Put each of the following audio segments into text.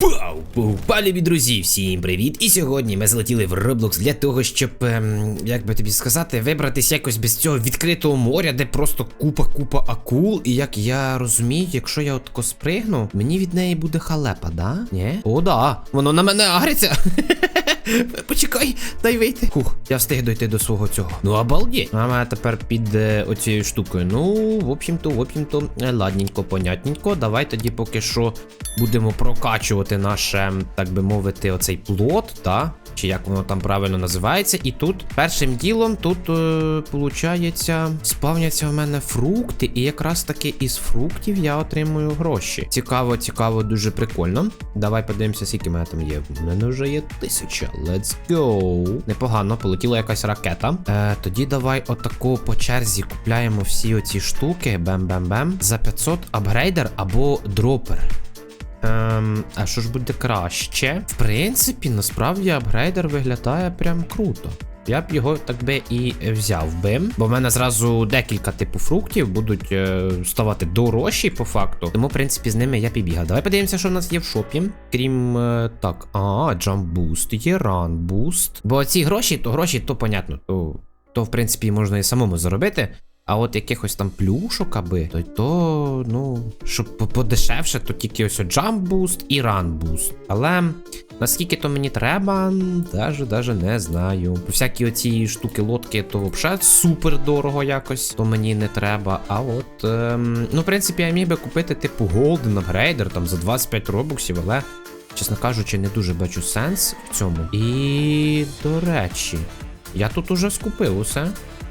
Пау! Любі друзі, всім привіт! І сьогодні ми залетіли в Roblox для того, щоб, ем, як би тобі сказати, вибратися якось без цього відкритого моря, де просто купа-купа акул. І як я розумію, якщо я отко спригну, мені від неї буде халепа, да? Ні? О, да. Воно на мене агриться. Почекай, дай вийти. Хух, я встиг дойти до свого цього. Ну, обалдеть. А мене тепер під е, оцією штукою. Ну, в общем-то, в общем-то, е, ладненько, понятненько. Давай тоді поки що будемо прокачувати наше, так би мовити, оцей плод, та? Чи як воно там правильно називається. І тут першим ділом тут, е, спавняться в мене фрукти, і якраз таки із фруктів я отримую гроші. Цікаво, цікаво, дуже прикольно. Давай подивимося, скільки мене там є. У мене вже є тисяча. Let's go. Непогано, полетіла якась ракета. Е, тоді давай отаку по черзі купляємо всі оці штуки. Бем-бем-бем. За 500 апгрейдер або дропер. Ем, а що ж буде краще? В принципі, насправді апгрейдер виглядає прям круто. Я б його так би і взяв би. Бо в мене зразу декілька типу фруктів будуть е, ставати дорожчі по факту. Тому, в принципі, з ними я підбігав. Давай подивимося, що в нас є в шопі. Крім е, так, а, джамбуст, є ранбуст. Бо ці гроші, то гроші, то понятно, то, то в принципі можна і самому заробити. А от якихось там плюшок аби, то, то ну, щоб подешевше, то тільки ось Jump Boost і Run Boost. Але наскільки то мені треба, даже, даже не знаю. Всякі оці штуки лодки, то взагалі супер дорого якось, то мені не треба. А от, ем, ну, в принципі, я міг би купити типу Golden Upgrader там за 25 робоксів, але. Чесно кажучи, не дуже бачу сенс в цьому. І до речі, я тут уже скупив усе.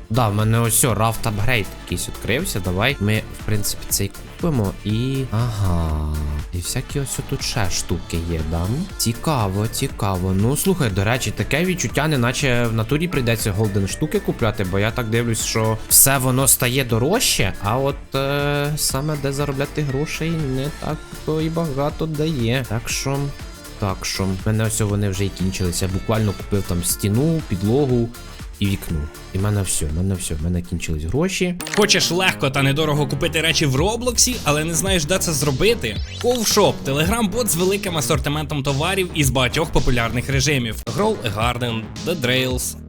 Да, в мене ось рафт апгрейд якийсь відкрився. Давай ми, в принципі, цей купимо і. Ага. І всякі ось тут ще штуки є, да? Цікаво, цікаво. Ну слухай, до речі, таке відчуття, неначе в натурі прийдеться голден штуки купляти, бо я так дивлюсь, що все воно стає дорожче, а от е, саме де заробляти грошей не так то і багато дає. Так що. Так що, в мене ось вони вже і кінчилися. Я буквально купив там стіну, підлогу і вікно. І в мене все, в мене все, в мене кінчились гроші. Хочеш легко та недорого купити речі в Роблоксі, але не знаєш, де це зробити? Ковшоп телеграм-бот з великим асортиментом товарів із багатьох популярних режимів: Grow a Garden, The Drails,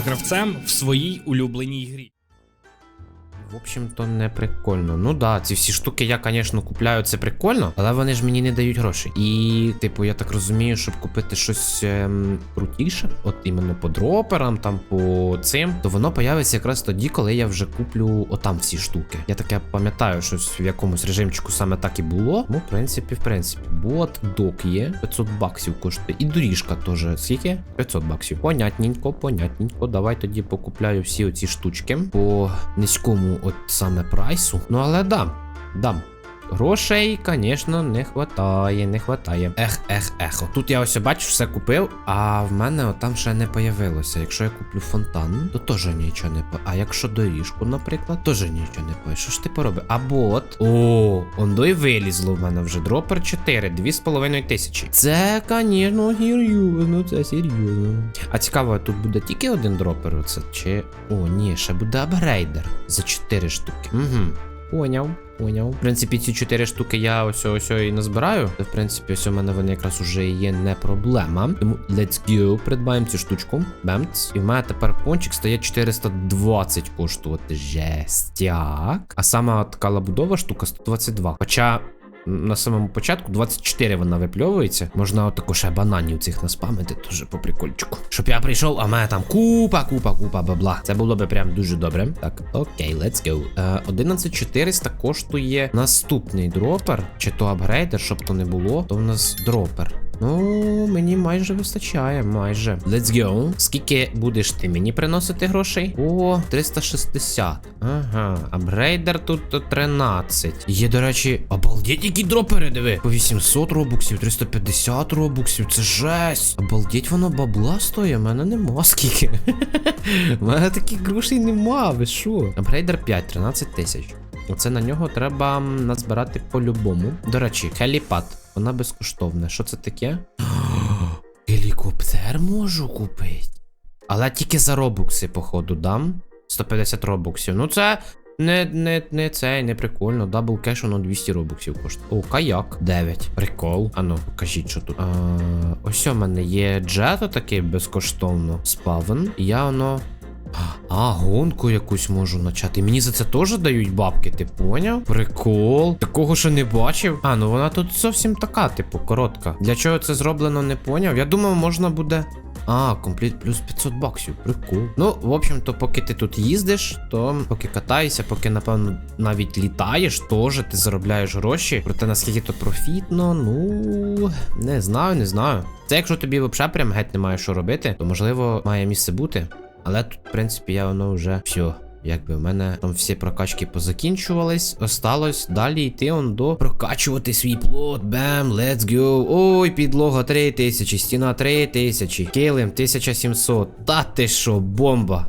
гравцем в своїй улюбленій грі. В общем-то, не прикольно. Ну да, ці всі штуки я, звісно, купляю, це прикольно, але вони ж мені не дають грошей. І, типу, я так розумію, щоб купити щось ем, крутіше, от іменно по дроперам, там по цим, то воно появиться якраз тоді, коли я вже куплю отам всі штуки. Я таке пам'ятаю, щось в якомусь режимчику саме так і було. Ну, в принципі, в принципі, бот док є, 500 баксів коштує. І доріжка теж. Скільки? 500 баксів. Понятненько, понятненько. Давай тоді покупляю всі оці штучки по низькому от саме прайсу. Ну але дам, дам. Грошей, звісно, не хватає, не хватає. Ех, ех, ех. Тут я ось бачу, все купив, а в мене там ще не появилося. Якщо я куплю фонтан, то теж нічого не по. А якщо доріжку, наприклад, теж нічого не по. Що ж ти поробив? А бот. О, ондо й вилізло в мене вже. Дропер 4, 2,5 тисячі. Це, звісно, серйозно, це серйозно. А цікаво, тут буде тільки один дропер, оце чи. О, ні, ще буде апгрейдер за 4 штуки. Угу. Поняв, поняв. В принципі, ці чотири штуки я ось ось і назбираю. В принципі, ось у мене вони якраз уже є не проблема. Тому let's go, придбаємо цю штучку. Бемц. І в мене тепер пончик стає 420 коштувати. Жестяк. А сама така лабудова штука 122. Хоча. На самому початку 24 вона випльовується. Можна також ще бананів цих наспамити, теж по прикольчику. Щоб я прийшов, а мене там купа, купа, купа бабла. Це було би прям дуже добре. Так, окей, let's go. Е, 11400 коштує наступний дропер, чи то апгрейдер, щоб то не було, то в нас дропер. Ну, мені майже вистачає, майже. Let's go. Скільки будеш ти мені приносити грошей? О, 360. Ага, апгрейдер тут 13. Є, до речі, обалдеть, які дропери, диви. По 800 робоксів, 350 робоксів, це жесть. Обалдеть, воно бабла стоїть, у мене нема скільки. У мене таких грошей нема, ви що? Апгрейдер 5, 13 тисяч. Оце на нього треба назбирати по-любому. До речі, хеліпад. Вона безкоштовна. Що це таке? Гелікоптер можу купити. Але тільки за робокси, походу, дам. 150 робоксів. Ну це не, не, не це, не прикольно. Дабл кеш, воно 200 робоксів коштує. О, каяк. 9. Прикол. Ану, покажіть, що тут. А, ось у мене є джето такий безкоштовно. Спавен. І я воно. А, гонку якусь можу начати. Мені за це теж дають бабки, ти поняв? Прикол. Такого ще не бачив. А, ну вона тут зовсім така, типу, коротка. Для чого це зроблено, не поняв. Я думав, можна буде. А, компліт плюс 500 баксів. Прикол. Ну, в общем-то, поки ти тут їздиш, то поки катаєшся, поки, напевно, навіть літаєш, теж ти заробляєш гроші. Проте наскільки то профітно, ну не знаю, не знаю. Це якщо тобі взагалі прям геть немає що робити, то можливо має місце бути. Але тут, в принципі, я воно вже все. Якби в мене там всі прокачки позакінчувались, осталось далі йти он до прокачувати свій плод. Бем, let's go. Ой, підлога 3000, стіна 3000, килим 1700. Та ти що, бомба.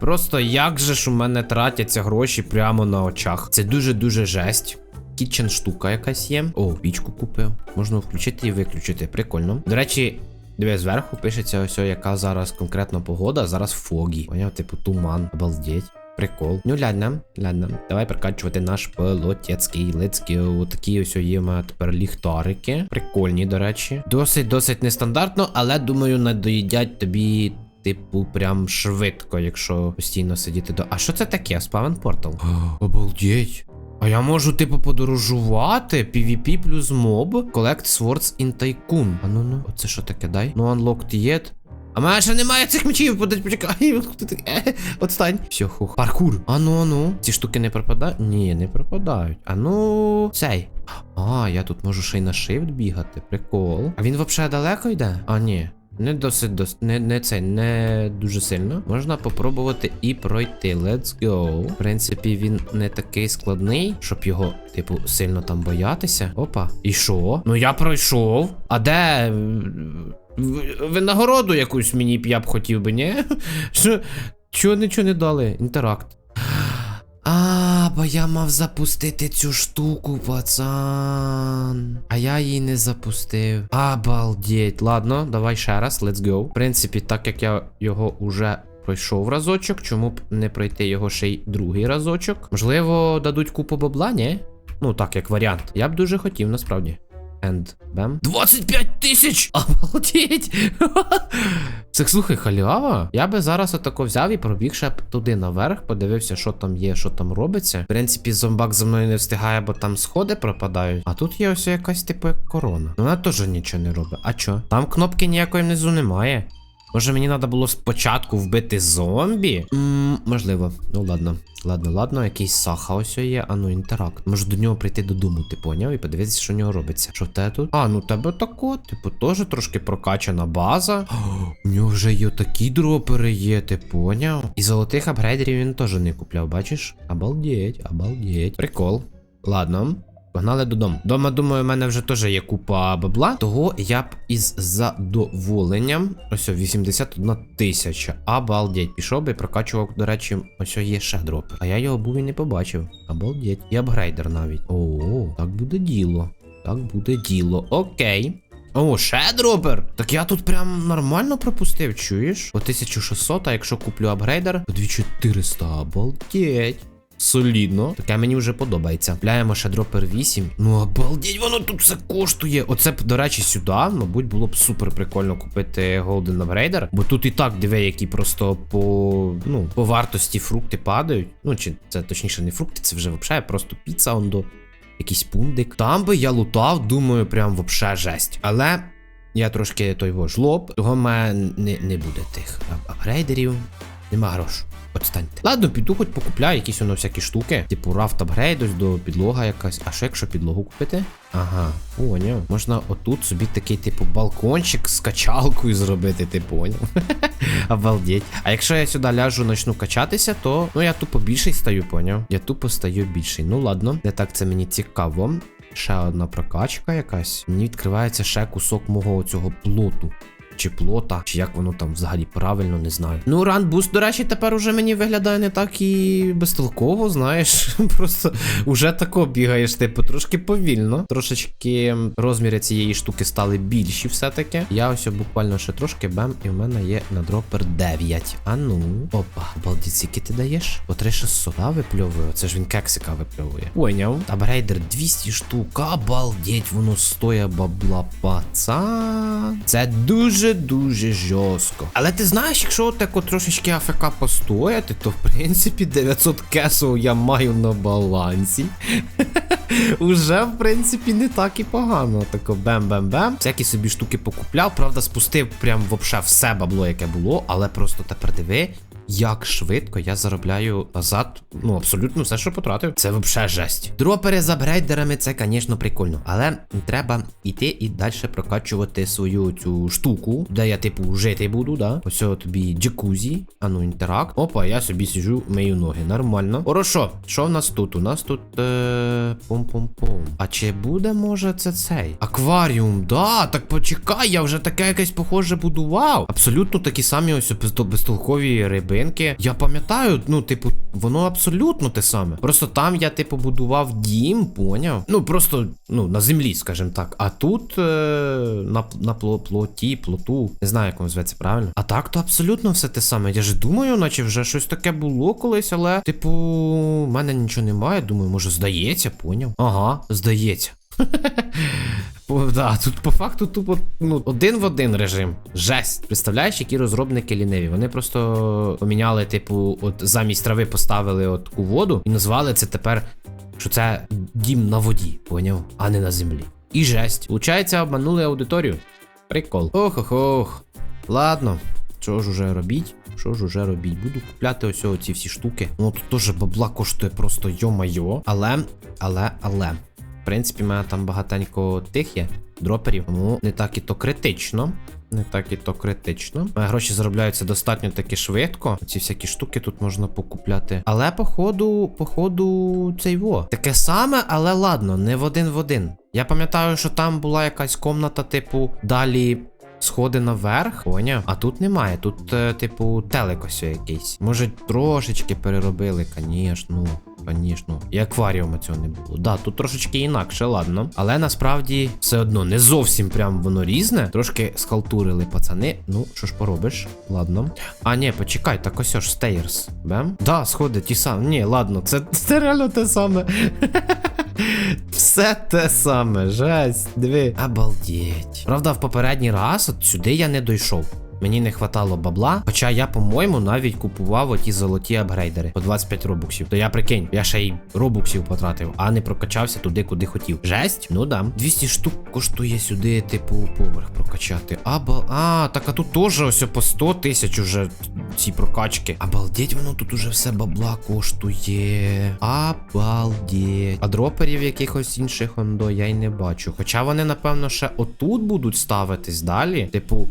Просто як же ж у мене тратяться гроші прямо на очах. Це дуже-дуже жесть. Кітчен штука якась є. О, пічку купив. Можна включити і виключити. Прикольно. До речі, диви, зверху пишеться ось, яка зараз конкретно погода. Зараз фогі. Поняв, типу туман. Обалдеть. Прикол. Ну, ладно, ладно. Давай прокачувати наш пилотецький. Let's go. Такі ось є тепер ліхтарики. Прикольні, до речі. Досить, досить нестандартно, але думаю, надоїдять тобі. Типу, прям швидко, якщо постійно сидіти до. А що це таке? Спавен портал? Обалдеть. А я можу, типу, подорожувати. PvP плюс моб. Collect Swords in Tycoon. А ну ну, оце що таке, дай? Ну, unlocked yet. А мене ще немає цих мечів, почекай. Е, Отстань. Все, хух. Паркур. А ну, а ну. Ці штуки не пропадають? Ні, не пропадають. А ну. Цей. А, я тут можу ще й на shift бігати. Прикол. А він взагалі далеко йде? А, ні. Не досить дос... не, не це, не дуже сильно. Можна попробувати і пройти. Let's go. В принципі, він не такий складний, щоб його, типу, сильно там боятися. Опа. І що? Ну я пройшов. А де. Винагороду якусь мені б я б хотів би, ні? Що? Чого нічого не дали? Інтеракт. Бо я мав запустити цю штуку, пацан. А я її не запустив. Обалдеть. Ладно, давай ще раз, let's go. В принципі, так як я його уже пройшов разочок, чому б не пройти його ще й другий разочок? Можливо, дадуть купу бабла, ні? Ну, так, як варіант. Я б дуже хотів, насправді. And бем. 25 тисяч! Обалдіть! Це слухай, халява. Я би зараз отако взяв і пробіг ще туди наверх, подивився, що там є, що там робиться. В принципі, зомбак за мною не встигає, бо там сходи пропадають. А тут є ось якась типу як корона. Вона теж нічого не робить. А чо? Там кнопки ніякої внизу немає. Може мені треба було спочатку вбити зомбі? Ммм, можливо. Ну ладно. Ладно, ладно, якийсь саха ось є, а ну інтеракт. Може до нього прийти додому, ти поняв? І подивитися, що в нього робиться. Що в тебе тут? А, ну тебе тако, типу, теж трошки прокачана база. У нього вже є такі дропери є, ти поняв? І золотих апгрейдерів він теж не купляв, бачиш? Обалдеть, обалдеть. Прикол. Ладно. Погнали додому. Дома, думаю, у мене вже теж є купа бабла. Того я б із задоволенням. Ось 81 тисяча. Обалдеть. Пішов би, прокачував, до речі, ось є ще дропи. А я його був і не побачив. Обалдеть. І апгрейдер навіть. О, так буде діло. Так буде діло. Окей. О, ще дропер. Так я тут прям нормально пропустив, чуєш? По 1600, а якщо куплю апгрейдер, то 2400. Обалдеть. Солідно. Таке мені вже подобається. Купляємо ще дропер 8. Ну обалдеть, воно тут все коштує. Оце б, до речі, сюди, мабуть, було б супер прикольно купити Golden Upgrader. Бо тут і так диви, які просто по ну, по вартості фрукти падають. Ну, чи це точніше не фрукти, це вже взагалі просто піца ондо. Якийсь пундик. Там би я лутав, думаю, прям вообще жесть. Але я трошки той жлоб, того мене не, не буде тих ап- апгрейдерів. Нема грошу. Отстаньте. Ладно, піду хоч покупляю якісь воно всякі штуки. Типу рафт апгрейд, ось до підлога якась. А що якщо підлогу купити? Ага, поняв. Можна отут собі такий, типу, балкончик з качалкою зробити, ти поняв? Обалдеть. А якщо я сюди ляжу, почну качатися, то ну я тупо більший стаю, поняв? Я тупо стаю більший. Ну ладно, не так це мені цікаво. Ще одна прокачка якась. Мені відкривається ще кусок мого цього плоту. Чи плота, чи як воно там взагалі правильно, не знаю. Ну, ранбуст, до речі, тепер уже мені виглядає не так і безтолково, знаєш. Просто уже тако бігаєш, типу, трошки повільно. Трошечки розміри цієї штуки стали більші все-таки. Я ось буквально ще трошки бем, і в мене є на дропер 9. А ну. Опа, скільки ти даєш? По 3600, да, випльовує? Це ж він кексика випльовує. Поняв. Абрейдер 200 штук. Обалдеть, воно стоя бабла пацан. Це дуже-дуже жорстко. Але ти знаєш, якщо тако трошечки АФК постояти, то в принципі 900 кесов я маю на балансі. Уже, в принципі, не так і погано. Тако бем-бем-бем. Всякі собі штуки покупляв. Правда, спустив прям вообще все бабло, яке було, але просто тепер диви. Як швидко я заробляю назад, ну абсолютно все, що потратив. Це взагалі жесть. Дропери з апгрейдерами, це, звісно, прикольно. Але треба йти і далі прокачувати свою цю штуку, де я, типу, жити буду, да? Ось тобі джакузі, а ну інтеракт. Опа, я собі сиджу, мию ноги. Нормально. Хорошо, що в нас тут? У нас тут. Е... Пум-пум-пум. А чи буде, може, це цей? Акваріум, да, так почекай, я вже таке якесь похоже будував. Абсолютно такі самі ось безтол- безтолкові рибинки. Я пам'ятаю, ну, типу, воно абсолютно те саме. Просто там я, типу, будував дім, поняв? Ну, просто, ну, на землі, скажімо так. А тут е... на, на пло- плоті, плоту. Не знаю, як воно зветься правильно. А так, то абсолютно все те саме. Я ж думаю, наче вже щось таке було колись, але, типу, в мене нічого немає. Думаю, може, здається, поняв? Ага, здається. По, да, тут по факту тупо ну, один в один режим. Жесть. Представляєш, які розробники ліниві. Вони просто поміняли, типу, от замість трави поставили от таку воду і назвали це тепер, що це дім на воді, поняв? А не на землі. І жесть. Получається, обманули аудиторію. Прикол. Ох ох ох. Ладно, що ж уже робіть? Що ж уже робіть? Буду купляти ось ці всі штуки. Ну тут теж бабла коштує просто йо-майо. Але, але, але. В принципі, в мене там багатенько тих є дроперів, тому не так і то критично. Не так і то критично. Мої гроші заробляються достатньо таки швидко. Ці всякі штуки тут можна покупляти. Але походу, походу, цей во. Таке саме, але ладно, не в один в один. Я пам'ятаю, що там була якась комната, типу, далі. Сходи наверх, поняв? А тут немає. Тут, е, типу, телек ось якийсь. Може, трошечки переробили, звісно. Звісно, і акваріума цього не було. Да, тут трошечки інакше, ладно. Але насправді все одно не зовсім прям воно різне. Трошки схалтурили пацани. Ну, що ж поробиш? Ладно. А, ні, почекай, так ось ж стейрс. Бем? Да, сходи, ті самі. Ні, ладно, це, це реально те саме. Все те саме, жесть, диви. Обалдеть. Правда, в попередній раз от сюди я не дійшов. Мені не хватало бабла, хоча я, по-моєму, навіть купував оті золоті апгрейдери по 25 робуксів. То я прикинь, я ще й робуксів потратив, а не прокачався туди, куди хотів. Жесть? Ну да. 200 штук коштує сюди, типу, поверх прокачати. Аба. А, так а тут теж ось по 100 тисяч уже ці прокачки. Обалдеть, воно тут уже все бабла коштує. Обалдеть. А дроперів якихось інших ондо я й не бачу. Хоча вони, напевно, ще отут будуть ставитись далі. Типу.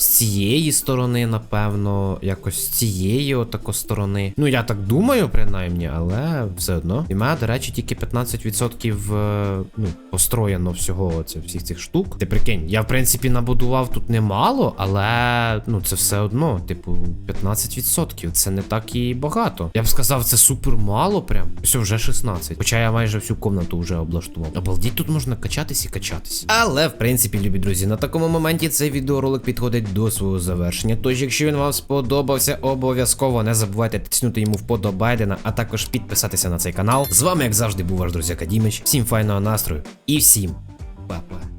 З цієї сторони, напевно, якось з цієї отако сторони. Ну, я так думаю, принаймні, але все одно. І мене, до речі, тільки 15% е, ну, построєно всього оце, всіх цих штук. Ти прикинь, я в принципі набудував тут немало, але ну це все одно, типу, 15%. Це не так і багато. Я б сказав, це супер мало прям. Все, вже 16. Хоча я майже всю комнату вже облаштував. Обалдіть, тут можна качатись і качатись. Але, в принципі, любі друзі, на такому моменті цей відеоролик підходить до свого завершення. Тож, якщо він вам сподобався, обов'язково не забувайте тиснути йому вподобайдена, а також підписатися на цей канал. З вами, як завжди, був ваш друзі Дімич. Всім файного настрою і всім па-па.